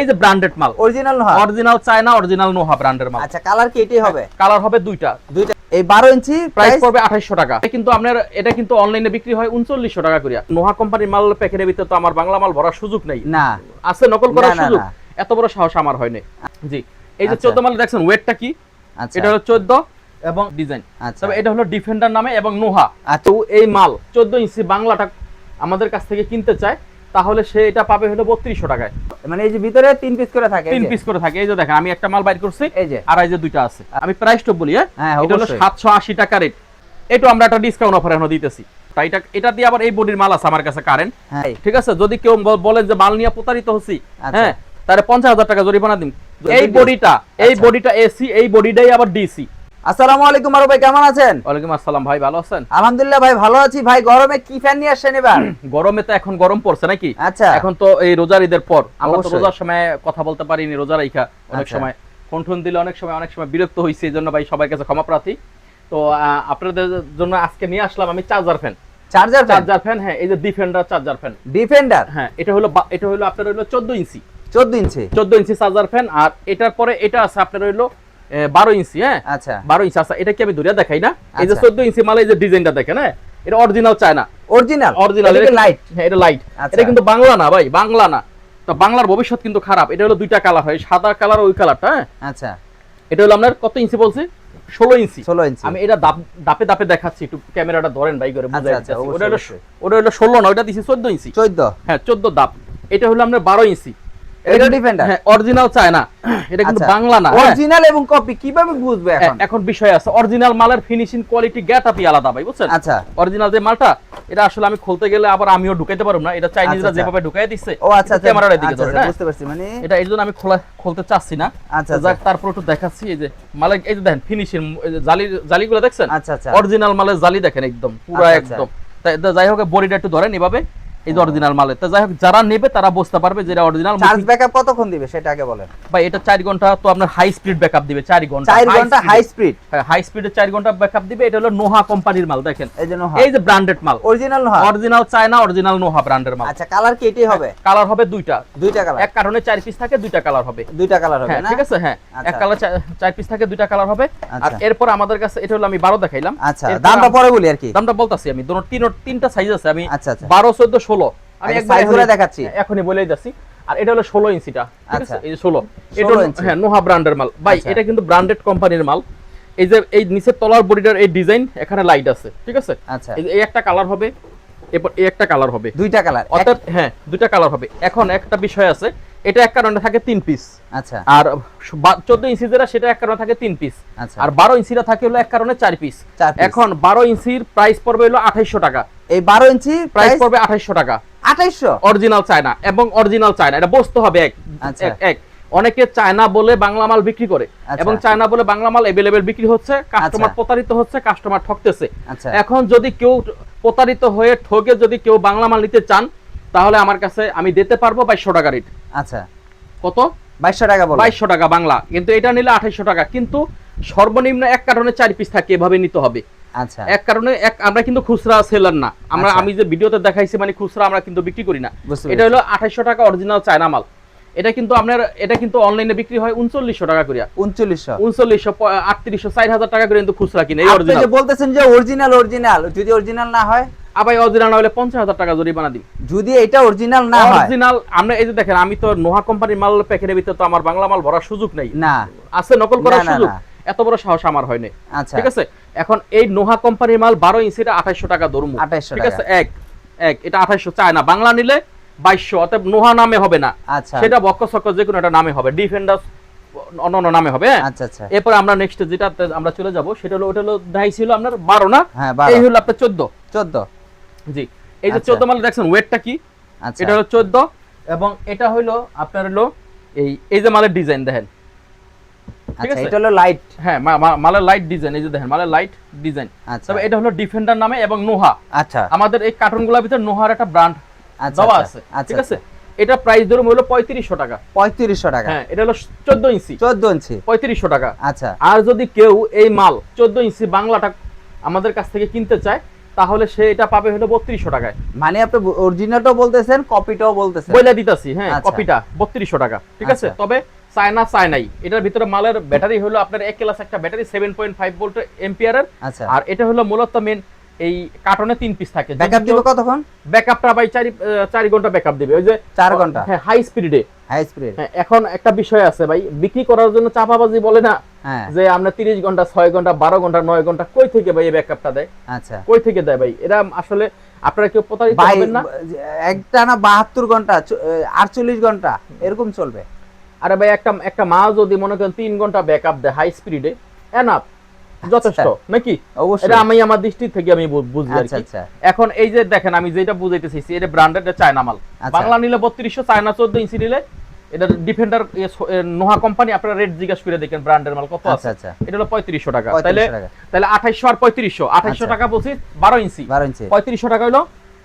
এই যে ব্র্যান্ডেড মাল। অরিজিনাল নয় অরিজিনাল চায়না অরিজিনাল নোহা ব্র্যান্ডের মাল। আচ্ছা কালার কি এটাই হবে? কালার হবে দুইটা। দুইটা। এই 12 ইঞ্চি প্রাইস পড়বে টাকা। কিন্তু আপনার এটা কিন্তু অনলাইনে বিক্রি হয় উনচল্লিশশো টাকা করিয়া। নোহা কোম্পানির মাল প্যাকেটের ভিতরে তো আমার বাংলা মাল ভরার সুযোগ নেই। না। আছে নকল করার সুযোগ। এত বড় সাহস আমার হয়নি। জি। এই যে আচ্ছা। চোদ্দ মাল দেখছেন ওয়েটটা কি? আচ্ছা। এটা হলো চোদ্দ এবং ডিজাইন আচ্ছা। তবে এটা হলো ডিফেন্ডার নামে এবং নোহা। আচ্ছা। তো এই মাল চোদ্দ ইঞ্চি বাংলাটা আমাদের কাছ থেকে কিনতে চায়। তাহলে সে এটা পাবে হলো বত্রিশশো টাকায়। মানে এই যে ভিতরে তিন পিস করে থাকে তিন পিস করে থাকে। এই যে দেখেন আমি একটা মাল বাইর করছি এই যে। আর এই যে দুইটা আছে। আমি প্রাইসটা বলি হ্যাঁ? হ্যাঁ এটা হলো সাতশো আশি টাকা রেট এটা আমরা একটা ডিসকাউন্ট অফার এখন দিতেছি। তাই এটা এটা দিয়ে আবার এই বডির মাল আছে আমার কাছে কারেন্ট হ্যাঁ। ঠিক আছে? যদি কেউ ব- বলে যে মাল নিয়ে প্রতারিত হচ্ছি আচ্ছা। হ্যাঁ? তাহলে পঞ্চাশ হাজার টাকা জরিমানা দিন এই বডিটা এই আচ্ছা। বডিটা এসি এই বডিটাই আবার ডিসি আসসালামু আলাইকুম আরও ভাই কেমন আছেন? ওয়ালাইকুম আসসালাম ভাই ভালো আছেন? আলহামদুলিল্লাহ ভাই ভালো আছি। ভাই গরমে কি ফ্যান নিয়ে আসছেন এবার? গরমে তো এখন গরম পড়ছে নাকি? আচ্ছা। এখন তো এই রোজার ঈদের পর। আমরা তো রোজার সময় কথা বলতে পারিনি রোজা রাইখা। অনেক আচ্ছা। সময় ফোন টোন দিলে অনেক সময় অনেক সময় বিরক্ত এই জন্য ভাই সবার কাছে ক্ষমা প্রার্থী। তো আপনাদের জন্য আজকে নিয়ে আসলাম আমি charger fan charger charger fan হ্যাঁ এই যে ডিফেন্ডার চার্জার ফ্যান ডিফেন্ডার হ্যাঁ এটা হলো এটা হলো আপনার হলো চোদ্দ ইঞ্চি। 14 ইঞ্চি। চোদ্দ ইঞ্চি চার্জার ফ্যান আর এটার পরে এটা আছে আপনার হইল বারো ইঞ্চি হ্যাঁ? আচ্ছা। বারো ইঞ্চি আচ্ছা এটা কি আমি দূরে দেখাই না? এই যে আচ্ছা। চোদ্দ ইঞ্চি মালে এই যে ডিজাইনটা দেখেন হ্যাঁ? এটা অরিজিনাল চায়না। অরিজিনাল অরিজিনাল এটা লাইট হ্যাঁ এটা লাইট আচ্ছা। এটা কিন্তু বাংলা না ভাই বাংলা না। তো বাংলার ভবিষ্যৎ কিন্তু খারাপ। এটা হলো দুইটা কালার হয় সাদা কালার ওই কালারটা হ্যাঁ? আচ্ছা। এটা হলো আপনার কত ইঞ্চি বলছি? ষোলো ইঞ্চি। 16 ইঞ্চি। আমি এটা দাপ- দাপে দেখাচ্ছি একটু ক্যামেরাটা ধরেন ভাই করে বুঝাই আচ্ছা, ওটা হলো ওটা হলো ষোলো না ওটা দিছি চোদ্দ ইঞ্চি। 14 হ্যাঁ চোদ্দ দাপ। এটা হলো আপনার বারো ইঞ্চি। এটা ডিফেন্ডার হ্যাঁ অরিজিনাল চায়না। এটা কিন্তু আচ্ছা। বাংলা না হ্যাঁ। অরিজিনাল এবং কপি কীভাবে বুঝবে এখন? এখন বিষয় আছে অরিজিনাল মালের ফিনিশিং কোয়ালিটি আলাদা ভাই বুঝছেন? আচ্ছা। অরিজিনাল যে মালটা এটা আসলে আমি খুলতে গেলে আবার আমিও ঢুকাইতে পারব না এটা চাইনিজরা আচ্ছা, যেভাবে ঢুকাই দিচ্ছে ও আচ্ছা আচ্ছা। ক্যামেরার দিকে আচ্ছা, ধরে আচ্ছা, বুঝতে পারছি মানে এটা এই জন্য আমি খোলা খুলতে চাচ্ছি না। আচ্ছা, যাক আচ্ছা। তারপর একটু দেখাচ্ছি এই যে মালের এই যে দেখেন ফিনিশিং জালি জালিগুলো দেখছেন? আচ্ছা আচ্ছা। অরিজিনাল মালের জালি দেখেন একদম পুরো আচ্ছা, আচ্ছা। একদম। যাই হোক বডিটা একটু ধরেন এভাবে। এই যে অরিজিনাল মালের তো যাই হোক যারা নেবে তারা বুঝতে পারবে যে এটা অরিজিনাল চার্জ ব্যাকআপ কতক্ষণ দিবে সেটা আগে বলেন। ভাই এটা 4 ঘণ্টা তো আপনার হাই স্পিড ব্যাকআপ দিবে 4 ঘণ্টা। 4 ঘণ্টা হাই স্পিড হাই স্পিডে 4 ঘণ্টা ব্যাকআপ দিবে এটা হলো নোহা কোম্পানির মাল দেখেন। এই জন্য এই যে ব্র্যান্ডেড মাল। অরিজিনাল নয় অরিজিনাল চায়না অরিজিনাল নোহা ব্র্যান্ডের মাল। আচ্ছা কালার কি এটাই হবে? কালার হবে দুইটা। দুইটা কালার এক কারণে চার পিস থাকে দুইটা কালার হবে। দুইটা কালার হবে হ্যাঁ না? ঠিক আছে হ্যাঁ। এক কালার চার পিস থাকে দুইটা কালার হবে। আর আচ্ছা। এরপর আমাদের কাছে এটা হলো আমি 12 দেখাইলাম। আচ্ছা দামটা পরে বলি আর কি। দামটা বলতাছি আমি দুটো তিন তিনটা সাইজ আছে আমি আচ্ছা, আচ্ছা। 12 14 16 আমি একবার size দেখাচ্ছি। এখনই বলেই যাচ্ছি। আর এটা হলো 16 ইঞ্চিটা আচ্ছা। এই 16 এটা 16 হলো- ইঞ্চি। হ্যাঁ নোহা ব্র্যান্ডের মাল। ভাই আচ্ছা। এটা কিন্তু ব্র্যান্ডেড কোম্পানির মাল। এই যে এই নিচের তলার বডিটার এই ডিজাইন এখানে লাইট আছে ঠিক আছে? আচ্ছা। এই একটা কালার হবে এরপর এই একটা কালার হবে। দুইটা কালার অর্থাৎ হ্যাঁ দুইটা কালার হবে। এখন একটা বিষয় আছে এটা এক কারণে থাকে তিন পিস আচ্ছা। আর চোদ্দ ইঞ্চি যেটা সেটা এক কারণে থাকে তিন পিস আচ্ছা। আর বারো ইঞ্চিটা থাকে হলো এক কারণে চার পিস এখন বারো ইঞ্চির প্রাইস পড়বে হলো আঠাইশশো টাকা। এই 12 ইঞ্চি প্রাইস পড়বে আঠাইশশো টাকা। 2800 অরিজিনাল চায়না এবং অরিজিনাল চায়না এটা বসতে হবে এক আচ্ছা। এক- এক। অনেকে চায়না বলে বাংলা মাল বিক্রি করে আচ্ছা। এবং চায়না বলে বাংলা মাল এভেলেবেল বিক্রি হচ্ছে কাস্টমার আচ্ছা। প্রতারিত হচ্ছে কাস্টমার ঠকতেছে। এখন যদি কেউ প্রতারিত হয়ে ঠকে যদি কেউ বাংলা মাল নিতে চান তাহলে আমার কাছে আমি দিতে পারব বাইশশো টাকা রেট আচ্ছা। কত? 2200 টাকা বলো বাইশশো টাকা বাংলা কিন্তু এটা নিলে আঠাইশশো টাকা। কিন্তু সর্বনিম্ন এক কারণে চার পিস থাকে এভাবে নিতে হবে। আচ্ছা। এক কারণে এক আমরা কিন্তু খুচরা সেলার না। আমরা আচ্ছা। আমি যে ভিডিওতে দেখাইছি মানে খুচরা আমরা কিন্তু বিক্রি করি না। এটা হলো আঠাইশশো টাকা অরিজিনাল চায়না মাল। এটা কিন্তু আপনার এটা কিন্তু অনলাইনে বিক্রি হয় উনচল্লিশশো টাকা করিয়া। 3900 উনচল্লিশশো আটত্রিশশো চার হাজার টাকা করে কিন্তু খুচরা কিনে। বলতেছেন যে অরিজিনাল অরিজিনাল যদি অরিজিনাল না হয়? আবার অরিজিনাল না হলে পঞ্চাশ হাজার টাকা জরিমানা দিই। যদি এটা অরিজিনাল না অরিজিনাল আমরা এই যে দেখেন আমি তো নোহা কোম্পানির মাল প্যাকেটের ভিতরে তো আমার বাংলা মাল ভরার সুযোগ নেই। না। আছে নকল করার সুযোগ। না। এত বড় সাহস আমার হয়নি। আচ্ছা। ঠিক আছে? এখন এই নোহা কোম্পানির মাল বারো ইঞ্চিটা আঠাইশো টাকা ধরুন 2800 ঠিক আছে? এক এক এটা আঠাইশো চায় না। বাংলা নিলে বাইশশো অতএব নোহা নামে হবে না। আচ্ছা। সেটা বক্ক সক্ক যে কোনো একটা নামে হবে। ডিফেন্ডার অন্য নামে হবে হ্যাঁ? আচ্ছা আচ্ছা। এরপর আমরা নেক্সট যেটা আমরা চলে যাব সেটা হলো ওটা হলো দাই ছিল আপনার বারো না? হ্যাঁ এই হলো আপনার চোদ্দ। 14 জি। এই যে। চোদ্দ মাল দেখছেন ওয়েটটা কি? এটা হলো চোদ্দ। এবং এটা হলো আপনার হলো এই এই যে মালের ডিজাইন দেখেন। আচ্ছা এটা হলো লাইট হ্যাঁ মালের লাইট ডিজাইন এই যে দেখেন মালের লাইট ডিজাইন আচ্ছা। তবে এটা হলো ডিফেন্ডার নামে এবং নোহা। আচ্ছা। আমাদের এই কার্টুনগুলোর ভিতরে নোহার একটা ব্র্যান্ড আচ্ছা দেওয়া আচ্ছা, আছে ঠিক আছে? এটা প্রাইস ধরুন হলো পঁয়ত্রিশশো টাকা। 3500 টাকা। হ্যাঁ এটা হলো চোদ্দ ইঞ্চি। 14 ইঞ্চি। পঁয়ত্রিশশো টাকা। আচ্ছা। আর যদি কেউ এই মাল চোদ্দ ইঞ্চি বাংলাটা আমাদের কাছ থেকে কিনতে চায় তাহলে সে এটা পাবে হলো বত্রিশশো টাকায়। মানে আপনি অরিজিনালটাও বলতেছেন কপিটাও বলতেছেন। বইলা দিতাছি হ্যাঁ। কপিটা বত্রিশশো টাকা ঠিক আছে। তবে চায়না চায়নাই। এটার ভিতরে মালের ব্যাটারি হলো আপনার এক ক্লাস একটা battery seven point five volt এম্পিয়ারের আর এটা হলো মূলত মেন এই কার্টনে তিন পিস থাকে। ব্যাকআপ দিবে কতক্ষণ? ব্যাকআপটা ভাই চারি আহ, চারি ঘণ্টা ব্যাকআপ দিবে। ওই যে চার ঘণ্টা। হ্যাঁ হাই স্পিডে হাই স্পিড এখন একটা বিষয় আছে ভাই বিক্রি করার জন্য চাপাবাজি বলে না হ্যাঁ। যে আমরা তিরিশ ঘণ্টা ছয় ঘণ্টা বারো ঘণ্টা নয় ঘণ্টা কই থেকে ভাই এই ব্যাকআপটা দেয়? আচ্ছা। কই থেকে দেয় ভাই? এরা আসলে আপনারা কেউ প্রতারিত হবেন না? একটা না বাহাত্তর ঘণ্টা আটচল্লিশ ঘণ্টা এরকম চলবে। আরে ভাই একটা একটা মাল যদি মনে করেন তিন ঘণ্টা ব্যাকআপ দেয় হাই স্পিডে এনাফ যথেষ্ট নাকি। অবশ্যই। এটা আমি আমার দৃষ্টি থেকে আমি বু- বুঝি আর আচ্ছা আচ্ছা। এখন এই যে দেখেন আমি যেটা বুঝাইতে চাইছি এটা ব্র্যান্ডেড চায়না মাল। আচ্ছা। বাংলা নিলে বত্রিশশো চায়না চোদ্দ ইঞ্চি নিলে এটা ডিফেন্ডার নোহা কোম্পানি আপনারা রেট জিজ্ঞাসা করে দেখেন ব্র্যান্ডের মাল কত আছে। এটা হলো পঁয়ত্রিশশো টাকা। 3500 তাহলে। তাহলে আঠাইশশো আর পঁয়ত্রিশশো। আঠাইশশো। টাকা বলছি বারো ইঞ্চি। বারো ইঞ্চি। পঁয়ত্রিশশো টাকা হলো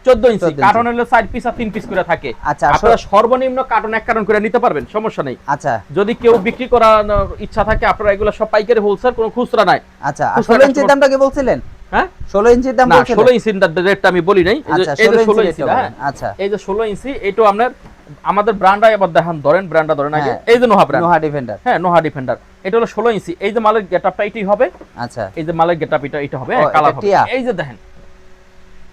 14 ইঞ্চি। কার্টন হলো পিস আর পিস করে থাকে। আচ্ছা, আপনারা সর্বনিম্ন কার্টন এক কার্টন করে নিতে পারবেন সমস্যা নেই। আচ্ছা। যদি কেউ বিক্রি করার ইচ্ছা থাকে আপনারা এগুলো সব পাইকারি হোলসেল কোনো খুচরা নাই। আচ্ছা আর খুচরা ষোলো ইঞ্চির দামটা কি বলছিলেন? হ্যাঁ? ষোলো ইঞ্চির দাম না বলছিলেন? ষোলো ইঞ্চি রেটটা আমি বলি নাই। এই যে- আচ্ছা এই যে ষোলো ষোলো ইঞ্চি হ্যাঁ। আচ্ছা। এই যে ইঞ্চি এইটা আপনার আমাদের ব্র্যান্ড এবার দেখান ধরেন ব্র্যান্ডটা ধরেন আগে। হ্যাঁ। এই যে নোহা ব্র্যান্ড নোহা ডিফেন্ডার হ্যাঁ নোহা ডিফেন্ডার এটা হলো ষোলো ইঞ্চি। এই যে মালের গেটআপটা এটাই হবে। আচ্ছা। এই যে মালের গেটআপ এটা এটা হবে। কালার হবে এই যে দেখেন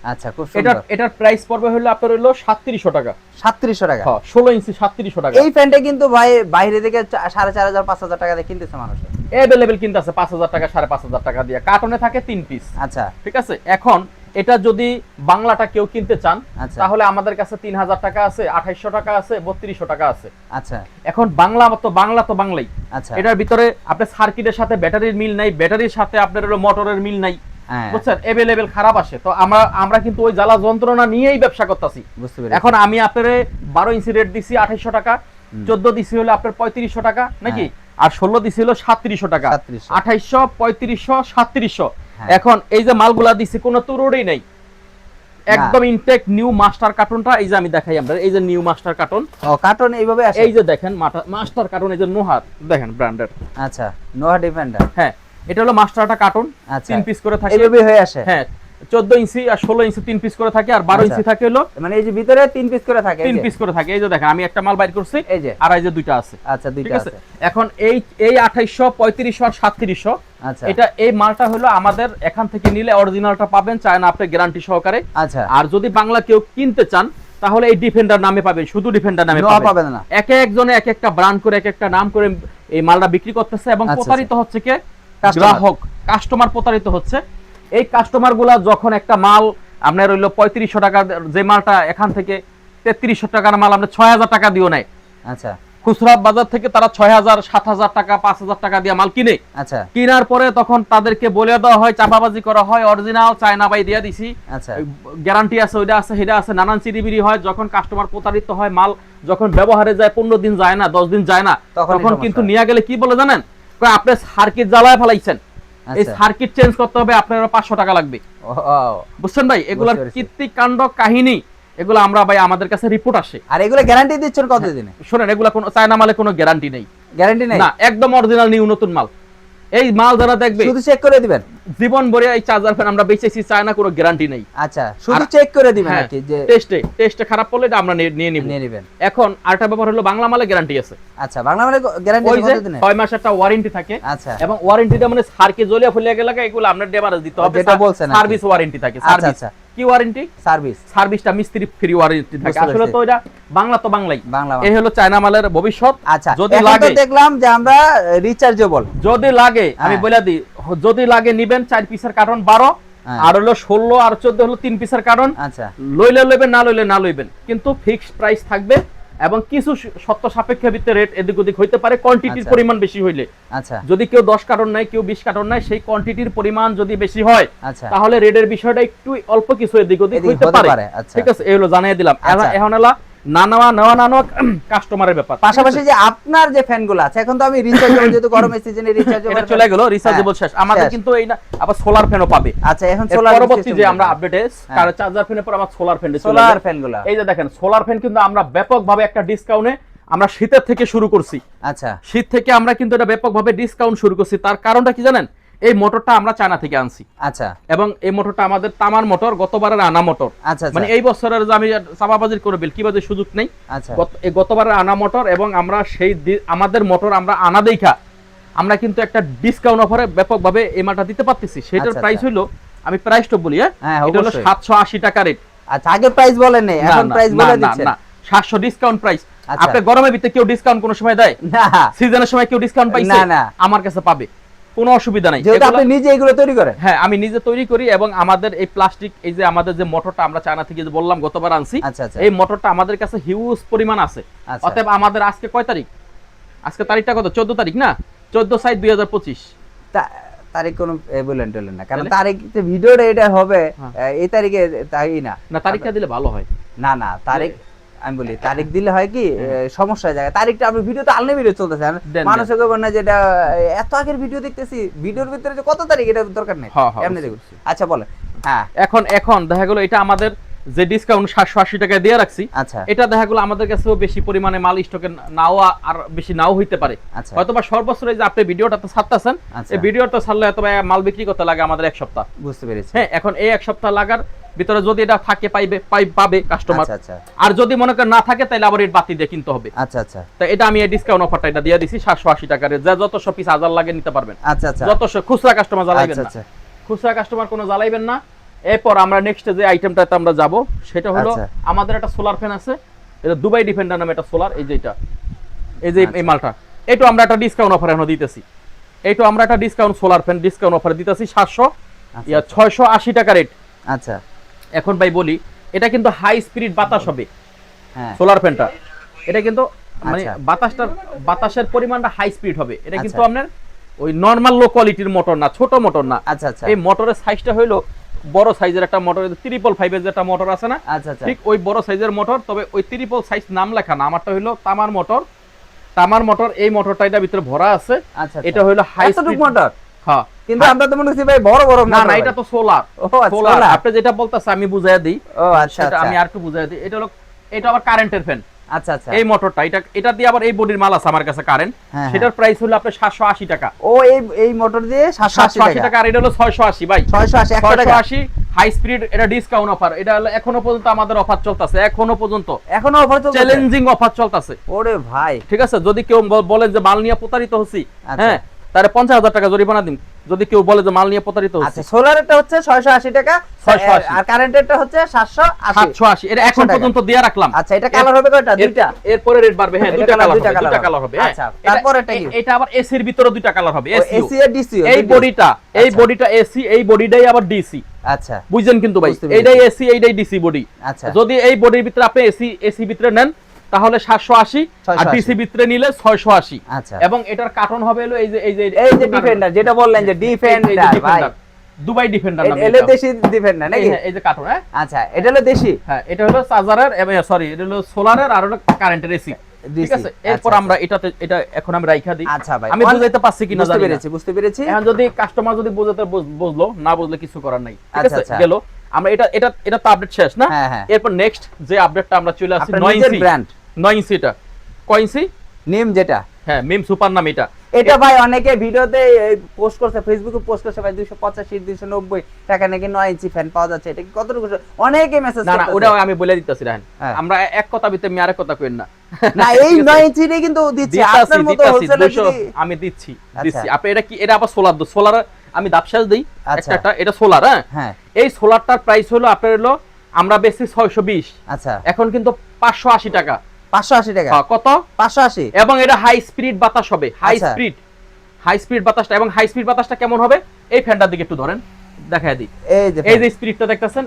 আচ্ছা খুব সুন্দর। এটার প্রাইস পড়বে হলো আপনার হলো সাতত্রিশশো টাকা। সাতত্রিশশো টাকা। হ্যাঁ ষোলো ইঞ্চি সাতত্রিশশো টাকা। এই ফ্যানটা কিন্তু ভাই বাইরে থেকে চা- সাড়ে চার হাজার পাঁচ হাজার টাকা দিয়ে কিনতেছে মানুষ। অ্যাভেলেবেল কিন্তু আছে পাঁচ হাজার টাকা সাড়ে পাঁচ হাজার টাকা দিয়ে। কার্টনে থাকে তিন পিস আচ্ছা। ঠিক আছে? এখন এটা যদি বাংলাটা কেউ কিনতে চান আচ্ছা। তাহলে আমাদের কাছে তিন হাজার টাকা আছে আঠাইশশো টাকা আছে বত্রিশশো টাকা আছে। আচ্ছা। এখন বাংলা তো বাংলা তো বাংলাই। আচ্ছা। এটার ভিতরে আপনার সার্কিটের সাথে ব্যাটারির মিল নাই ব্যাটারির সাথে আপনার হলো মোটরের মিল নাই। বুঝছেন? এভেলেবেল খারাপ আসে। তো আমরা আমরা কিন্তু ওই জ্বালা যন্ত্রণা নিয়েই ব্যবসা করতেছি। বুঝতে পেরেছি। এখন আমি আপনার বারো ইঞ্চি রেট দিছি আঠাইশশো টাকা। চোদ্দ দিছি হলো আপনার পঁয়ত্রিশশো টাকা নাকি? আর ষোলো দিছি হলো সাতত্রিশশো টাকা। 3700 আঠাইশশো পঁয়ত্রিশশো সাতত্রিশশো। হ্যাঁ। এখন এই যে মালগুলা দিছি কোনো তুরোড়ই নেই। একদম ইনটেক নিউ মাস্টার কার্টুনটা এই যে আমি দেখাই আমরা এই যে নিউ মাস্টার কার্টুন ও কার্টন এইভাবে আসে? এই যে দেখেন মাস্টার কার্টুন এই যে নোহার দেখেন ব্র্যান্ডের আচ্ছা নোহা ডিফেন্ডার হ্যাঁ। এটা হলো মাস্টারটা কার্টুন আচ্ছা। তিন পিস করে থাকে। এইভাবে হয়ে আসে? হ্যাঁ চোদ্দ ইঞ্চি আর ষোলো ইঞ্চি তিন পিস করে থাকে আর বারো আচ্ছা। ইঞ্চি থাকে হলো মানে এই যে ভিতরে তিন পিস করে থাকে তিন পিস করে থাকে। এই যে দেখেন আমি একটা মাল বাইর করছি এই যে। আর এই যে দুইটা আছে। আচ্ছা দুইটা আছে? এখন এই এই আঠাইশশো পঁয়ত্রিশশো আর সাতত্রিশশো আচ্ছা। এটা এই মালটা হলো আমাদের এখান থেকে নিলে অরিজিনালটা পাবেন চায় না আপনি গ্যারান্টি সহকারে। আচ্ছা। আর যদি বাংলা কেউ কিনতে চান তাহলে এই ডিফেন্ডার নামে পাবেন শুধু ডিফেন্ডার নামে পাবেন। পাবেন না। এক একজনে এক একটা ব্র্যান্ড করে এক একটা নাম করে এই মালটা বিক্রি করতেছে এবং আচ্ছা, প্রতারিত হচ্ছে কে। গ্রাহক কাস্টমার প্রতারিত হচ্ছে। এই কাস্টমারগুলা যখন একটা মাল আপনার হইল পঁয়ত্রিশশো টাকা যে মালটা এখান থেকে তেত্রিশশো টাকার মাল আপনার ছয় হাজার টাকা দিও নেয় আচ্ছা। খুচরা বাজার থেকে তারা ছয় হাজার সাত হাজার টাকা পাঁচ হাজার টাকা দিয়ে মাল কিনে। আচ্ছা। কেনার পরে তখন তাদেরকে বলে দেওয়া হয় চাপাবাজি করা হয় অরিজিনাল চায়না বাই দিয়ে দিছি। আচ্ছা। গ্যারান্টি আছে ওইটা আছে সেটা আছে নানান চিরিবিরি হয়। যখন কাস্টমার প্রতারিত হয় মাল যখন ব্যবহারে যায় পনেরো দিন যায় না দশ দিন যায় না তখন কিন্তু নিয়ে গেলে কি বলে জানেন? আপনি সার্কিট জ্বালায় ফেলাইছেন। এই আচ্ছা। সার্কিট চেঞ্জ করতে হবে আপনার পাঁচশো টাকা লাগবে। বুঝছেন ভাই? এগুলার পেরেছি। কীর্তিকাণ্ড কাহিনী এগুলো আমরা ভাই আমাদের কাছে রিপোর্ট আসে। আর এগুলো গ্যারান্টি দিচ্ছেন কতদিনে? শুনেন এগুলা কোনো চায়না মালে কোনো গ্যারান্টি নেই। গ্যারান্টি নেই? না একদম অরিজিনাল নিউ নতুন মাল। এই মাল যারা দেখবে শুধু চেক করে দিবেন? জীবন ভরে এই চার্জার ফ্যান আমরা বেচেছি চায়না কোনো গ্যারান্টি নেই। আচ্ছা শুধু চেক করে দিবেন হ্যাঁ আর কি যে টেস্টে টেস্টে খারাপ পড়লে এটা আমরা নিয়ে নিব। নিয়ে নেবেন। এখন আরেকটা ব্যাপার হলো বাংলা মালে গ্যারান্টি আছে। আচ্ছা বাংলা মানে গ্যারান্টি যে কতদিনে? ছয় মাস একটা ওয়ারেন্টি থাকে। আচ্ছা। এবং ওয়ারেন্টিটা মানে সারকে জ্বলিয়ে ফুলিয়ে গেলে এগুলো আপনার ডেমারেজ দিতে হবে যেটা বলছেন সার্ভিস ওয়ারেন্টি থাকে আচ্ছা, আচ্ছা। কি ওয়ারেন্টি সার্ভিস। সার্ভিসটা মিস্ত্রি ফ্রি ওয়ারেন্টি থাকে। আসলে তো এটা বাংলা তো বাংলাই। বাংলা এই হলো চায়না মালের ভবিষ্যৎ। আচ্ছা যদি লাগে দেখলাম যে আমরা রিচার্জেবল যদি লাগে আমি হ্যাঁ। বলে দিই যদি লাগে নিবেন চার পিসের কার্টন বারো হ্যাঁ। আর হলো ষোলো আর চোদ্দ হলো তিন পিসের কার্টন আচ্ছা। লইলে লইবেন না লইলে না লইবেন। কিন্তু ফিক্সড প্রাইস থাকবে এবং কিছু সত্য সাপেক্ষ ভিত্তিতে রেট এদিক ওদিক হইতে পারে কোয়ান্টিটির আচ্ছা। পরিমাণ বেশি হইলে আচ্ছা যদি কেউ দশ কার্টন নেয় কেউ বিশ কার্টন নেয় সেই কোয়ান্টিটির পরিমাণ যদি বেশি হয় আচ্ছা তাহলে রেটের বিষয়টা একটু অল্প কিছু এদিক ওদিক হইতে পারে আচ্ছা। ঠিক আছে এই হলো জানিয়ে দিলাম। এখন- এখন এলা না নেওয়া নেওয়া না নেওয়া কাস্টমারের ব্যাপার। পাশাপাশি যে আপনার যে ফ্যানগুলো আছে এখন তো আমি রিচার্জেবল যেহেতু গরমের সিজনে রিচার্জেবল চলে গেল রিচার্জেবল শেষ। আমাদের কিন্তু এই না আবার সোলার ফ্যানও পাবে। আচ্ছা এখন সোলার পরবর্তী যে আমরা আপডেটে হ্যাঁ। চার্জার ফ্যানের পর আমার সোলার ফ্যান সোলার ফ্যানগুলো এই যে দেখেন সোলার ফ্যান কিন্তু আমরা ব্যাপকভাবে একটা ডিসকাউন্টে আমরা শীতের থেকে শুরু করছি। আচ্ছা। শীত থেকে আমরা কিন্তু এটা ব্যাপকভাবে ডিসকাউন্ট শুরু করছি। তার কারণটা কি জানেন? এই মোটরটা আমরা চায়না থেকে আনছি। আচ্ছা। এবং এই মোটরটা আমাদের তামার মোটর গতবারের আনা মোটর। আচ্ছা আচ্ছা। মানে এই বছরের যে আমি চাপাবাজির করে বিল কীভাবে সুযোগ নেই? আচ্ছা। গতবারের আনা মোটর এবং আমরা সেই আমাদের মোটর আমরা আনা দেখা আমরা কিন্তু একটা ডিসকাউন্ট অফারে ব্যাপকভাবে এই মালটা দিতে পারতেছি। সেটার আচ্ছা, প্রাইস আচ্ছা। হলো আমি প্রাইসটা বলি হ্যাঁ? হ্যাঁ এটা হলো সাতশো আশি টাকা রেট আচ্ছা আগে প্রাইস বলেন নাই এখন প্রাইস বলে দিচ্ছেন। না সাতশো ডিসকাউন্ট প্রাইস আচ্ছা। আপনি গরমের ভিতরে কেউ ডিসকাউন্ট কোনো সময় দেয়? না। সিজনের সময় কেউ ডিসকাউন্ট পাইছে? না, না। আমার কাছে পাবে। কোনো অসুবিধা নাই। যেহেতু আপনি নিজে এগুলো তৈরি করেন? হ্যাঁ আমি নিজে তৈরি করি এবং আমাদের এই প্লাস্টিক এই যে আমাদের যে মোটরটা আমরা চায়না থেকে যে বললাম গতবার আনছি আচ্ছা আচ্ছা। এই মোটরটা আমাদের কাছে হিউজ পরিমাণ আছে। আচ্ছা। অতএব আমাদের আজকে কয় তারিখ? আজকে তারিখটা কত? চোদ্দ তারিখ না? চোদ্দ সাইড দুই হাজার পঁচিশ। তা- তারিখ কোনো বলেন টলেন না। কারণ তারিখ ভিডিওটা এটা হবে হ্যাঁ। এই তারিখে তাই না। না তারিখটা দিলে ভালো হয়। না না তারিখ আমি বলি তারিখ দিলে হয় কি সমস্যা যায় তারিখটা আপনি ভিডিও তো আলনে ভিডিও চলতেছে মানুষে কইবেন না যেটা এত আগের ভিডিও দেখতেছি ভিডিওর ভিতরে যে কত তারিখ এটা দরকার নেই। হ্যাঁ, হ্যাঁ, এমনি দেখুন। আচ্ছা বলেন। হ্যাঁ। এখন এখন দেখা গেলো এটা আমাদের যে ডিসকাউন্ট সাতশো আশি টাকায় দিয়ে রাখছি আচ্ছা। এটা দেখা গেলো আমাদের কাছেও বেশি পরিমাণে মাল স্টকে নাও আর বেশি নাও হইতে পারে। আচ্ছা। হয়তোবা সর্বোচ্চ এই যে আপনি ভিডিওটা তো ছাড়তেছেন আচ্ছা। এই ভিডিওটা ছাড়লে হয়তো মাল বিক্রি করতে লাগে আমাদের এক সপ্তাহ। বুঝতে পেরেছি। হ্যাঁ এখন এই এক সপ্তাহ লাগার ভিতরে যদি এটা থাকে পাইবে পাই পাবে কাস্টমার আচ্ছা আচ্ছা। আর যদি মনে করেন না থাকে তাহলে আবার এর বাতি দিয়ে কিনতে হবে। আচ্ছা আচ্ছা। তো এটা আমি এই ডিসকাউন্ট অফারটা এটা দিয়ে দিছি সাতশো আশি টাকার যা যত পিস হাজার লাগে নিতে পারবেন। আচ্ছা আচ্ছা। যত খুচরা কাস্টমার জ্বালাইবেন আচ্ছা না। আচ্ছা। খুচরা কাস্টমার কোনো জ্বালাইবেন না। এরপর আমরা নেক্সট যে আইটেমটাতে আমরা যাব সেটা হলো। আমাদের একটা সোলার ফ্যান আছে। এটা দুবাই ডিফেন্ডার নামে একটা সোলার এই যে এটা। এই যে এই। মালটা। এটা আমরা একটা ডিসকাউন্ট অফার এখন দিতেছি। এইটা আমরা একটা ডিসকাউন্ট সোলার ফ্যান ডিসকাউন্ট অফারে দিতেছি সাতশো। আচ্ছা। ইয়া ছয়শো আশি টাকা রেট আচ্ছা। এখন ভাই বলি এটা কিন্তু হাই স্পিড বাতাস হবে। হ্যাঁ। সোলার ফ্যানটা এটা কিন্তু মানে আচ্ছা। বাতাসটার বাতাসের পরিমাণটা হাই স্পিড হবে। এটা কিন্তু আচ্ছা। আপনার ওই নর্মাল লো কোয়ালিটির মোটর না ছোট মোটর না। আচ্ছা আচ্ছা। এই মোটরের সাইজটা হইল বড় সাইজের একটা মোটর ট্রিপল ফাইভের একটা মোটর আছে না আচ্ছা আচ্ছা। ঠিক ওই বড় সাইজের মোটর তবে ওই ট্রিপল সাইজ নাম লেখা না। আমারটা হইল তামার মোটর তামার মোটর এই মোটরটা এটা ভিতরে ভরা আছে। আচ্ছা এটা হইল হাই এতটুকু মোটর কিন্তু আমরা তো মনে করছি ভাই বড় বড় না না এটা তো সোলার আচ্ছা সোলার আপনি যেটা বলতেছে আমি বুঝাইয়া দিই। ও আচ্ছা আচ্ছা। আমি আর একটু বুঝাইয়া দিই। এটা হলো এটা আবার কারেন্টের ফ্যান আচ্ছা আচ্ছা। এই মোটরটা এটা এটা দিয়ে আবার এই বডির মাল আছে আমার কাছে কারেন্ট হ্যাঁ, সেটার প্রাইস হলো আপনার সাতশো আশি টাকা। ও এই এই মোটর দিয়ে সাতশো আশি সাতশো আশি টাকা। টাকা আর এটা হলো ছয়শো আশি ভাই। ছয়শো আশি একশো ছয়শো টাকা আশি হাই স্পিড এটা ডিসকাউন্ট অফার এটা হলো এখনও পর্যন্ত আমাদের অফার চলতেছে এখনও পর্যন্ত। এখনও অফার চলছে চ্যালেঞ্জিং অফার চলতেছে। ওরে ভাই। ঠিক আছে? যদি কেউ বলেন যে মাল নিয়ে প্রতারিত হচ্ছি। আচ্ছা। হ্যাঁ তাহলে পঞ্চাশ হাজার টাকা জরিমানা দিন যদি কেউ বলে যে মাল নিয়ে প্রতারিত হচ্ছি। আচ্ছা সোলারেরটা হচ্ছে ছয়শো আশি টাকা 680 আর কারেন্টেরটা হচ্ছে সাতশো সাতশো আশি। এটা এখন পর্যন্ত দিয়ে রাখলাম। আচ্ছা এটা কালার হবে কয়টা? দুইটা? এরপরে রেট বাড়বে। হ্যাঁ দুইটা কালার দুইটা কালার হবে। আচ্ছা, এটা- কি? এটা আবার এসির ভিতরে দুইটা কালার হবে এসি আর ডিসি এই বডিটা এই বডিটা এসি এই বডিটাই আবার ডিসি আচ্ছা। বুঝছেন কিন্তু ভাই। এইটাই এসি এইটাই ডিসি বডি আচ্ছা। যদি এই বডির ভিতরে আপনি এসি এসি ভিতরে নেন তাহলে সাতশো আশি। আর 680 ডিসি ভিতরে নিলে ছয়শো আশি। আচ্ছা। এবং এটার কার্টন হবে হলো এই যে এই যে এই যে ডিফেন্ডার যেটা বললেন যে ডিফেন্ডার ভাই। দুবাই ডিফেন্ডার এলে এটা। দেশি ডিফেন্ডার নাকি? এই যে কার্টন হ্যাঁ? আচ্ছা এটা হলো দেশি? হ্যাঁ এটা হলো চার্জারের সরি এটা হলো সোলারের আর হলো কারেন্টের এসি ঠিক আছে? এরপর আচ্ছা, আমরা এটাতে এটা এখন আমি রাইখা দিই। আচ্ছা ভাই। আমি বুঝাইতে পারছি কিনা জানি পেরেছি বুঝতে পেরেছি। এখন যদি কাস্টমার যদি বুঝাতে বুঝলো না বুঝলে কিছু করার নাই। ঠিক আচ্ছা, আছে? আচ্ছা। গেল। আমরা এটা এটা এটা তো আপডেট শেষ না? হ্যাঁ, হ্যাঁ। এরপর নেক্সট যে আপডেটটা আমরা চলে আসছি 9 ইঞ্চি। ব্র্যান্ড 9 ইঞ্চি এটা। কয় ইঞ্চি? নিম যেটা। হ্যাঁ মিম সুপার নাম এটা। এটা ভাই অনেকে ভিডিওতে পোস্ট করছে ফেসবুকে পোস্ট করছে ভাই দুইশো পঁচাশি দুইশো নব্বই টাকা নাকি নয় ইঞ্চি ফ্যান পাওয়া যাচ্ছে। এটা কি কতটুকু অনেকে মেসেজ না না ওটা আমি বলে দিতেছি রাহেন। হ্যাঁ। আমরা এক কথা ভিতরে আমি আরেক কথা কইন না। না এই? নয় ইঞ্চিটাই কিন্তু দিচ্ছে। আপনার মতো হোলসেলার আমি দিচ্ছি আচ্ছা। দিচ্ছি। আপনি এটা কি এটা আবার সোলার সোলার আমি দিই। আচ্ছা। একটা এটা সোলার হ্যাঁ? হ্যাঁ। এই সোলারটার প্রাইস হলো আপনার হলো আমরা বেশি ছয়শো বিশ। আচ্ছা। এখন কিন্তু পাঁচশো আশি টাকা। পাঁচশো আশি টাকা। হ্যাঁ, কত? পাঁচশো আশি। এবং এটা হাই স্পিড বাতাস হবে। হাই আচ্ছা। স্পিড হাই স্পিড বাতাসটা এবং হাই স্পিড বাতাসটা কেমন হবে? এই ফ্যানটার দিকে একটু ধরেন দেখায় দিই। এই যে এই যে স্পিরিটটা দেখতেছেন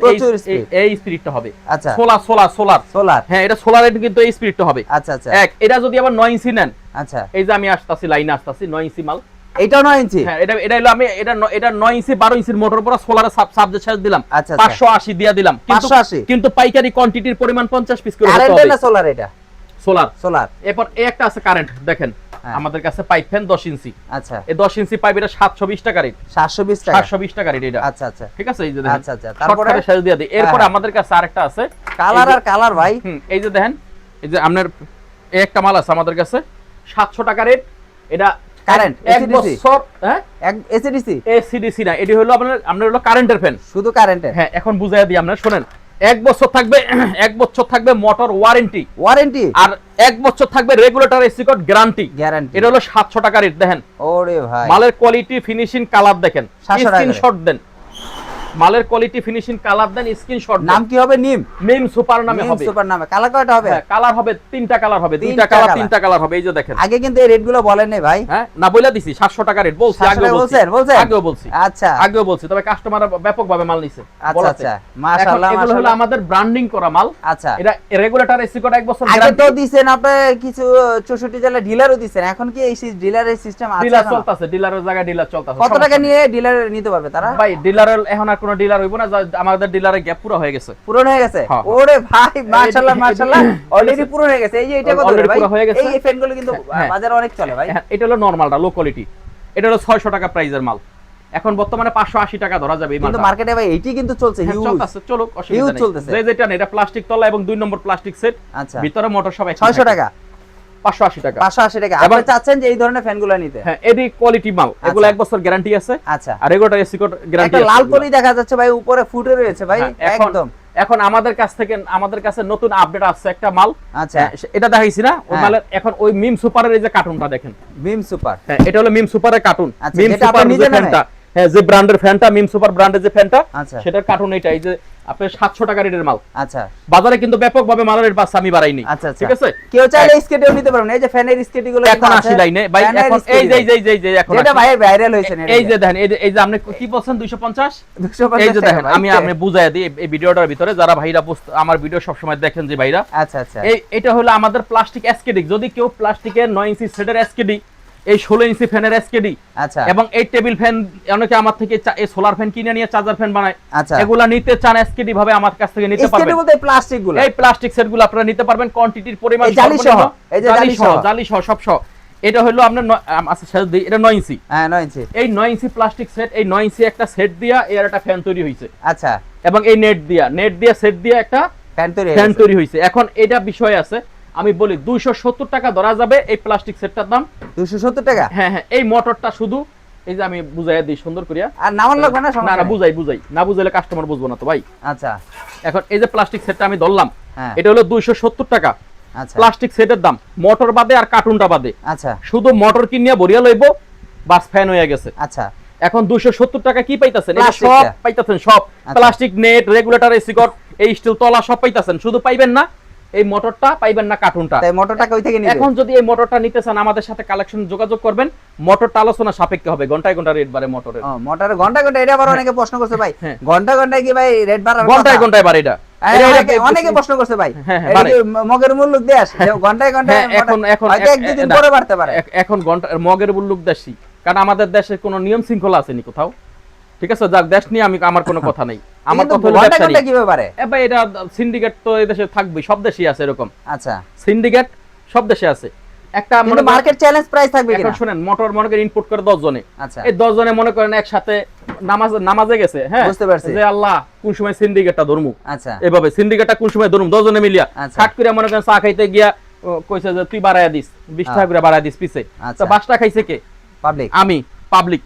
এই স্পিরিটটা হবে। আচ্ছা। সোলার সোলার সোলার সোলার হ্যাঁ এটা সোলারের কিন্তু এই স্পিরিটটা হবে। আচ্ছা আচ্ছা। এক এটা যদি আবার নয় ইঞ্চি নেন আচ্ছা। এই যে আমি আসতাছি লাইনে আসতাছি নয় ইঞ্চি মাল। এইটাও নয় ইঞ্চি? হ্যাঁ এটা এটা হলো আমি এটা এটা নয় ইঞ্চি বারো ইঞ্চির মোটর পর সোলারের সাবজেক্ট সাজ দিলাম। আচ্ছা, আচ্ছা। পাঁচশো আশি দিয়া দিলাম। কিন্তু 580 কিন্তু পাইকারি কোয়ান্টিটির পরিমাণ পঞ্চাশ পিস করে না সোলার এটা? সোলার সোলার এরপর এই একটা আছে কারেন্ট দেখেন। হ্যাঁ। আমাদের কাছে পাইপ ফ্যান দশ ইঞ্চি। আচ্ছা। এই দশ ইঞ্চি পাইপ এটা সাতশো বিশ টাকা রেট সাতশো বিশ টাকা। সাতশো বিশ টাকা রেট এটা। আচ্ছা আচ্ছা। ঠিক আছে? এই যে দেখেন। আচ্ছা, আচ্ছা। তারপরে? সাজ দিয়ে দিই। এরপরে হ্যাঁ। আমাদের কাছে আরেকটা আছে। কালার আর কালার ভাই। হুম, এই যে দেখেন এই যে আপনার এই একটা মাল আছে আমাদের কাছে। সাতশো টাকা রেট এটা কারেন্ট এক বছর হ্যাঁ? এসিডিসি এসিডিসি না এটি হলো আপনার আপনার হলো কারেন্টের ফ্যান শুধু কারেন্টের হ্যাঁ এখন বুঝাই দিই আপনার শোনেন। এক বছর থাকবে এক বছর থাকবে মোটর ওয়ারেন্টি ওয়ারেন্টি আর এক বছর থাকবে regulator AC cord guarantee guarantee এটা হলো সাতশো টাকার রেট দেখেন। ওরে ভাই। মালের কোয়ালিটি ফিনিশিং কালার দেখেন। 700 স্ক্রিনশট দেন। মালের কোয়ালিটি ফিনিশিং কালার দেন। স্ক্রিনশট নাম কি হবে? নিম। মিম সুপার নামে হবে। সুপার নামে। কালার কয়টা হবে? হ্যাঁ কালার হবে তিনটা কালার হবে। দুইটা কালার তিনটা কালার হবে এই যে দেখেন। আগে কিন্তু এই রেটগুলো বলেন নাই ভাই। হ্যাঁ না বইলা দিছি 700 টাকা রেট বলছি 700 আগেও বলছি? আগেও বলছি। আচ্ছা। আগেও বলছি তবে কাস্টমার ব্যাপকভাবে মাল নিছে আচ্ছা আচ্ছা। এখন মাশাআল্লাহ এগুলো হলো আমাদের ব্র্যান্ডিং করা মাল। আচ্ছা। এটা রেগুলেটর এসি কোড এক বছর আগে তো দিছেন আপনার কিছু চৌষট্টি জেলা ডিলারও দিছেন। এখন কি এই ডিলারের সিস্টেম আছে ডিলার? চলতেছে ডিলারের জায়গায় ডিলার চলতেছে কত টাকা নিয়ে ডিলার নিতে পারবে তারা? ভাই ডিলারের এখন আর কোনো ডিলার হইব না আমাদের ডিলারের গ্যাপ পুরো হয়ে গেছে। পূরণ হয়ে গেছে? হ্যাঁ, হ্যাঁ। ওরে ভাই মাশাআল্লাহ মাশাআল্লাহ। অলরেডি পূরণ হয়ে গেছে। এই যে এটা কত ভাই? হয়ে গেছে। এই ফ্যানগুলো কিন্তু হ্যাঁ। বাজারে অনেক চলে ভাই। এটা হলো নরমালটা লো কোয়ালিটি এটা হলো 600 টাকা প্রাইজের মাল। এখন বর্তমানে 580 টাকা ধরা যাবে এই কিন্তু মার্কেটে ভাই এইটি কিন্তু চলছে হিউজ চলতেছে চলুক অসুবিধা নেই। যে যেটা এটা প্লাস্টিক তলা এবং দুই নম্বর প্লাস্টিক সেট আচ্ছা। ভিতরে মোটর সব 600 টাকা। 580 টাকা। 580 টাকা। আপনি চাচ্ছেন যে এই ধরনের ফ্যানগুলো নিতে? হ্যাঁ এডি কোয়ালিটি মাল। এগুলো আচ্ছা। এক বছর গ্যারান্টি আছে। আচ্ছা। আর এগুলোটা এসি গ্যারান্টি একটা লাল পলি দেখা যাচ্ছে ভাই উপরে ফুটে রয়েছে ভাই একদম। এখন আমাদের কাছ থেকে আমাদের কাছে নতুন আপডেট আসছে একটা মাল। আচ্ছা। হ্যাঁ, এটা দেখাইছি না। ওই হ্যাঁ। মালের এখন ওই মিম সুপারের এই যে কার্টুনটা দেখেন। বিম সুপার হ্যাঁ এটা হলো মিম সুপারের কার্টুন মিম সুপার নিজের ফ্যানটা হ্যাঁ যে ব্র্যান্ডের ফ্যানটা মিম সুপার ব্র্যান্ডের যে ফ্যানটা আচ্ছা। সেটার কার্টুন এটা এই যে আপনার 700 টাকা রেটের মাল। আচ্ছা। বাজারে কিন্তু ব্যাপকভাবে মালের রেট বাড়ছে আমি বাড়াইনি। আচ্ছা আচ্ছা। ঠিক আছে? কেউ চাইলে স্কেটিও নিতে পারবেন এই যে ফ্যানের স্কেটি গুলো এখন আসি লাইনে। ভাই এখন এই যে এই যে এই যে- এখন আসি। ভাই ভাইরাল হয়েছে এই যে দেখেন এই যে আপনি কি বলছেন 250 250 এই যে দেখেন আমি আপনি বুঝাই দিই এই- ভিডিওটার ভিতরে যারা ভাইরা আমার ভিডিও সবসময় দেখেন যে ভাইরা। আচ্ছা আচ্ছা। এই এটা হলো আমাদের প্লাস্টিক এসকেডি যদি কেউ প্লাস্টিকের 9 ইঞ্চি সেটের এসকেডি এই 16 ইঞ্চি ফ্যানের এসকেডি আচ্ছা। এবং এই টেবিল ফ্যান অনেকে আমার থেকে এই সোলার ফ্যান কিনে নিয়ে চার্জার ফ্যান বানায়। আচ্ছা। এগুলা নিতে চান এসকেডি ভাবে আমার কাছ থেকে নিতে পারবেন। বলতে প্লাস্টিকগুলো? এই প্লাস্টিক সেটগুলো আপনারা নিতে পারবেন কোয়ান্টিটির পরিমাণ জালি সহ, এই যে জালি সহ। জালি সহ সব সহ। এটা হলো আপনার নয়- আচ্ছা সেটা এটা 9 ইঞ্চি। হ্যাঁ 9 ইঞ্চি। এই 9 ইঞ্চি প্লাস্টিক সেট এই 9 ইঞ্চি একটা সেট দিয়া এর একটা ফ্যান তৈরি হয়েছে আচ্ছা। এবং এই নেট দিয়া নেট দিয়া সেট দিয়া একটা ফ্যান তৈরি ফ্যান তৈরি হয়েছে এখন এটা বিষয় আছে আমি বলি 270 টাকা ধরা যাবে এই প্লাস্টিক সেটটার দাম। 270 টাকা? হ্যাঁ হ্যাঁ এই মোটরটা শুধু এই যে আমি বুঝাই দিই সুন্দর করিয়া। আর নামান লাগবে না না না বুঝাই বুঝাই। না বুঝাইলে কাস্টমার বুঝব না তো ভাই। আচ্ছা। এখন এই যে প্লাস্টিক সেটটা আমি ধরলাম হ্যাঁ। এটা হলো 270 টাকা। আচ্ছা। প্লাস্টিক সেটের দাম মোটর বাদে আর কার্টুনটা বাদে। আচ্ছা। শুধু মোটর কিনিয়া বরিয়া লইব বাস ফ্যান হয়ে গেছে। আচ্ছা। এখন 270 টাকা কি পাইতেছেন? সব পাইতেছেন সব। আচ্ছা। প্লাস্টিক নেট রেগুলেটর এসি কট এই স্টিল তলা সব পাইতেছেন। শুধু পাইবেন না এই মোটরটা পাইবেন না কার্টুনটা তাই মোটরটা কই থেকে নিবে এখন যদি এই মোটরটা নিতে চান আমাদের সাথে কালেকশন যোগাযোগ করবেন। মোটরটা আলোচনা সাপেক্ষে হবে ঘন্টায় ঘণ্টা রেট বাড়ে মোটরের ও মোটর ঘণ্টা ঘণ্টা এটা আবার অনেকে প্রশ্ন করছে ভাই। হ্যাঁ। ঘণ্টা ঘন্টায় কি ভাই রেট বাড়ার ঘন্টায় ঘন্টায় বাড়ে এটা। হ্যাঁ, অনেকে- প্রশ্ন করছে ভাই। হ্যাঁ, হ্যাঁ, মগের মূল্য দেশ? ঘন্টায় ঘন্টায় হ্যাঁ, এখন এখন হয়তো এক- এক দুদিন না, পরে বাড়তে পারে। এখন ঘণ্টা মগের বুল্লুক দেশি কারণ আমাদের দেশে কোনো নিয়ম শৃঙ্খলা আসেনি কোথাও। ঠিক আছে যাক দেশ নিয়ে আমি আমার কোনো কথা নেই। আমার কথা হলো ঘণ্টা ব্যবসা ঘণ্টা নিয়ে। কীভাবে এ ভাই এটা সিন্ডিকেট তো এই দেশে থাকবে সব দেশেই আছে এরকম। আচ্ছা। সিন্ডিকেট সব দেশে আছে। একটা মনে মার্কেট চ্যালেঞ্জ প্রাইস থাকবে কিনা? শুনেন মোটর মনে করেন ইনপুট করে 10 জনে আচ্ছা। এই 10 জনে মনে করেন একসাথে নামাজ নামাজে গেছে হ্যাঁ? বুঝতে পারছি। যে আল্লাহ কোন সময় সিন্ডিকেটটা ধরমু? আচ্ছা। এভাবে সিন্ডিকেটটা কোন সময় ধরুম? 10 জনে মিলিয়া। আচ্ছা। খাট করে মনে করেন চা খাইতে গিয়া কইছে যে তুই বাড়ায়া দিস 20 টাকা করে বাড়ায়া দিস পিছে। আচ্ছা। তো বাসটা খাইছে কে? পাবলিক আমি পাবলিক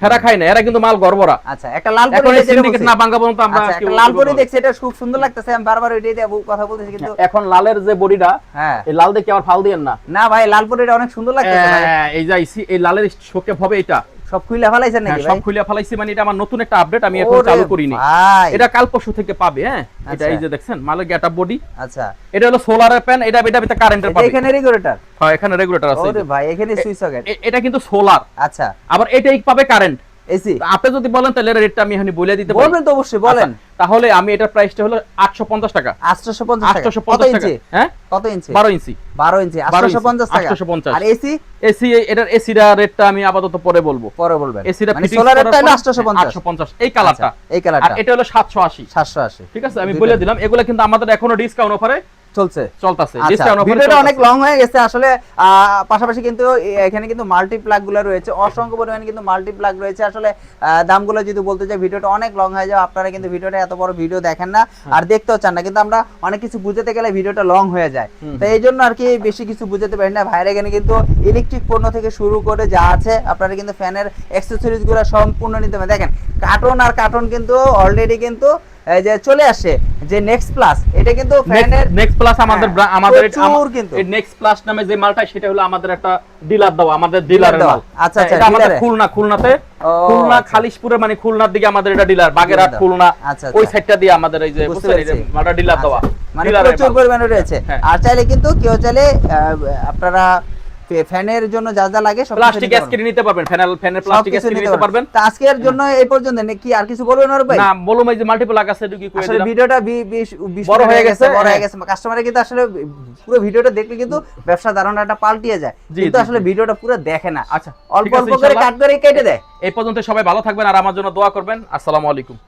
হেরা খায় না এরা কিন্তু মাল গর্বরা। আচ্ছা একটা লাল পরি সিন্ডিকেট না ভাঙা পর্যন্ত আমরা আচ্ছা একটা লাল পরি দেখছি এটা খুব সুন্দর লাগতেছে আমি বারবার ওইটাই দিয়ে কথা বলতেছি কিন্তু এখন লালের যে বডিটা হ্যাঁ। এই লাল দেখে আবার ফাল দিয়েন না? না ভাই লাল পরিটা অনেক সুন্দর লাগতেছে হ্যাঁ, এই যে এই লালের শোকে হবে এটা। সব খুলে ফলাইছেন নাকি ভাই? সব খুলে ফলাইছি মানে এটা আমার নতুন একটা আপডেট আমি এখন চালু করিনি। এটা কাল পরশু থেকে পাবে হ্যাঁ? এটা আচ্ছা। এই যে দেখছেন মালে গেটআপ বডি আচ্ছা। এটা হলো সোলারের প্যান এটা এটা ভিতরে কারেন্টের পাবে এখানে রেগুলেটর হ্যাঁ এখানে রেগুলেটর আছে ওরে ভাই এখানে সুইচ সকেট এটা কিন্তু সোলার আচ্ছা। আবার এটাই পাবে কারেন্ট এসি আপনি যদি বলেন তাহলে রেটটা আমি এখানে বলে দিতে পারি। বলবেন তো অবশ্যই বলেন। আচ্ছা, তাহলে আমি এটার প্রাইসটা হলো 850 টাকা। 850 টাকা। 850 টাকা। হ্যাঁ? কত ইঞ্চি 12 ইঞ্চি 12 ইঞ্চি 850 টাকা। 850 আর এসি এসি এটার রেটটা আমি আপাতত পরে বলব। পরে বলবেন। এসিটা মানে সোলারেরটা হলো 850 850 এই কালারটা আচ্ছা, এই আর কালারটা এটা হলো 780 780 ঠিক আছে আমি বলে দিলাম। এগুলো কিন্তু আমাদের এখনও ডিসকাউন্ট অফারে চলছে? চলতেছে। আচ্ছা, ভিডিওটা অনেক লং হয়ে গেছে। আসলে পাশাপাশি কিন্তু এখানে কিন্তু মাল্টি রয়েছে। অসংখ্য পরিমাণে কিন্তু মাল্টি প্লাগ রয়েছে। আসলে দামগুলো যদি বলতে চাই ভিডিওটা অনেক লং হয়ে যাবে। আপনারা কিন্তু ভিডিওটা এত বড় ভিডিও দেখেন না। আর দেখতেও চান না। কিন্তু আমরা অনেক কিছু বুঝাতে গেলে ভিডিওটা লং হয়ে যায়। তো এই জন্য আর কি বেশি কিছু বুঝাতে পারি না। ভাইয়ের এখানে কিন্তু ইলেকট্রিক পণ্য থেকে শুরু করে যা আছে আপনারা কিন্তু ফ্যানের অ্যাক্সেসরিজগুলো সম্পূর্ণ নিতে পারেন। দেখেন কার্টন আর কার্টন কিন্তু অলরেডি কিন্তু যে চলে আসে যে নেক্সট প্লাস এটা কিন্তু ফ্যানের নেক্সট প্লাস আমাদের হ্যাঁ, আমাদের কিন্তু। এই নেক্সট প্লাস নামে যে মালটা সেটা হলো আমাদের একটা ডিলার দেওয়া আমাদের ডিলারের দেওয়া। মাল আচ্ছা, আচ্ছা, এটা আমাদের খুলনা খুলনাতে খুলনা আচ্ছা। খালিশপুরে মানে খুলনার দিকে আমাদের এটা ডিলার বাগেরহাট খুলনা আচ্ছা, ওই আচ্ছা। সাইডটা দিয়ে আমাদের এই যে। মালটা ডিলার দেওয়া আচ্ছা, মানে প্রচুর পরিমাণে রয়েছে হ্যাঁ। আর চাইলে কিন্তু কেউ চাইলে আপনারা ফ্যানের জন্য যা যা লাগে সব প্লাস্টিক স্ক্রিন নিতে পারবেন ফ্যানেল ফ্যানের প্লাস্টিক স্ক্রিন নিতে পারবেন। তো আজকের জন্য এই পর্যন্ত কি আর কিছু বলবেন ওর ভাই? না বলুম এই যে মাল্টিপল ঢুকি কই দিলাম। ভিডিওটা বড় হয়ে গেছে, বড় হয়ে হ্যাঁ। গেছে। কাস্টমারে কিন্তু আসলে পুরো ভিডিওটা দেখলে কিন্তু ব্যবসা ধারণাটা পাল্টিয়ে যায়। কিন্তু আসলে ভিডিওটা পুরো দেখে না। আচ্ছা অল্প অল্প করে কাট করে কেটে দেয়। এই পর্যন্ত সবাই ভালো থাকবেন আর আমার জন্য দোয়া করবেন। আসসালামু আলাইকুম।